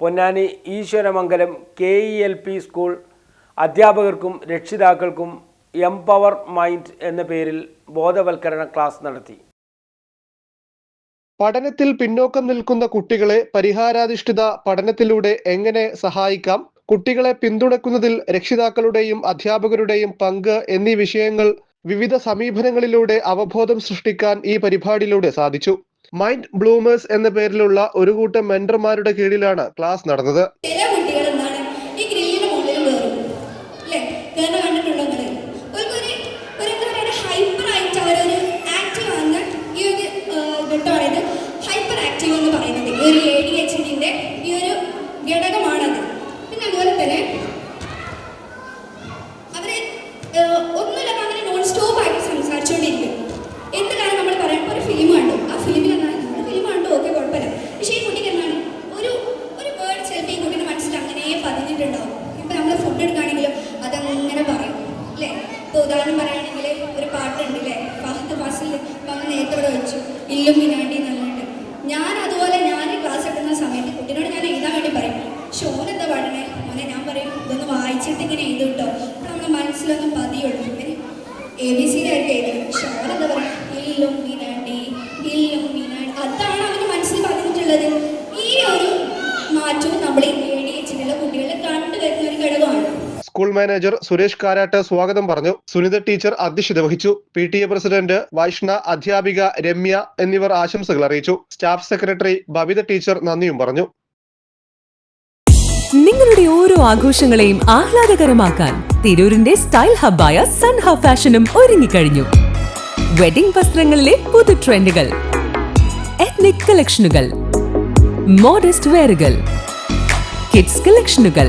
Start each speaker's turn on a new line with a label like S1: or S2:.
S1: Ponnani Eswaramangalam K E L P school അധ്യാപകർക്കും രക്ഷിതാക്കൾക്കും empower mind എന്ന പേരിൽ ബോധവൽക്കരണ ക്ലാസ് നടത്തി.
S2: പഠനത്തിൽ പിന്നോക്കം നിൽക്കുന്ന കുട്ടികളെ പരിഹാരാധിഷ്ഠിത പഠനത്തിലൂടെ എങ്ങനെ സഹായിക്കാം? കുട്ടികളെ പിന്തുണക്കുന്നതിൽ രക്ഷിതാക്കളുടെയും അധ്യാപകരുടെയും പങ്ക് എന്നീ വിഷയങ്ങൾ വിവിധ സമീപനങ്ങളിലൂടെ അവബോധം സൃഷ്ടിക്കാൻ ഈ പരിപാടിയിലൂടെ സാധിച്ചു. മൈൻഡ് ബ്ലൂമേഴ്സ് എന്ന പേരിലുള്ള ഒരു കൂട്ടം മെന്റർമാരുടെ കീഴിലാണ് ക്ലാസ് നടന്നത്.
S3: ഒരു ഒരു ഘടകമാണത്. പിന്നെ അതുപോലെ തന്നെ അവർ നേരത്തെ വെച്ചു. ഇല്ലും പിന്നാണ്ടി നല്ലുണ്ട് ഞാൻ അതുപോലെ ഞാൻ ക്ലാസ് എടുക്കുന്ന സമയത്ത് കുട്ടിനോട് ഞാൻ എഴുതാൻ വേണ്ടി പറയും. ഷോൻ എന്താ പാടണേ മോനെ ഞാൻ പറയും ഇതൊന്ന് വായിച്ചിട്ട് ഇങ്ങനെ എഴുതും കേട്ടോ അപ്പം നമ്മുടെ മനസ്സിലൊന്നും പതിയുള്ളൂ. ഇങ്ങനെ എ ബി സി ആയിട്ട് എഴുതും ഷോൻ എന്താ പറയുക ഇല്ലും പിന്നാണ്ടി ഇല്ലും പിന്നാണ്ടി അതാണ് അവന് മനസ്സിൽ പതിഞ്ഞിട്ടുള്ളത്. ഈ ഒരു മാറ്റവും നമ്മൾ എ ഡി എച്ചിലുള്ള കുട്ടികളിൽ കണ്ടുവരുന്ന ഒരു ഘടകമാണ്.
S2: സ്കൂൾ മാനേജർ സുരേഷ് കാരാട്ട് സ്വാഗതം പറഞ്ഞു. സുനിത ടീച്ചർ അധ്യക്ഷത വഹിച്ചു. P T A president Vaishna അധ്യാപിക രമ്യ എന്നിവർ ആശംസകൾ അറിയിച്ചു. സ്റ്റാഫ് സെക്രട്ടറി ബബിത ടീച്ചർ നന്ദിയും പറഞ്ഞു.
S4: നിങ്ങളുടെ ഓരോ ആഘോഷങ്ങളെയും ആഹ്ലാദകരമാക്കാൻ തിരൂരിന്റെ സ്റ്റൈൽ ഹബ്ബായ സൻഹ ഫാഷനും ഒരുങ്ങിക്കഴിഞ്ഞു. വെഡിംഗ് വസ്ത്രങ്ങളിലെ പുതു ട്രെൻഡുകൾ എത്നിക് കളക്ഷനുകൾ മോഡസ്റ്റ് വെയറുകൾ കിഡ്സ് കളക്ഷനുകൾ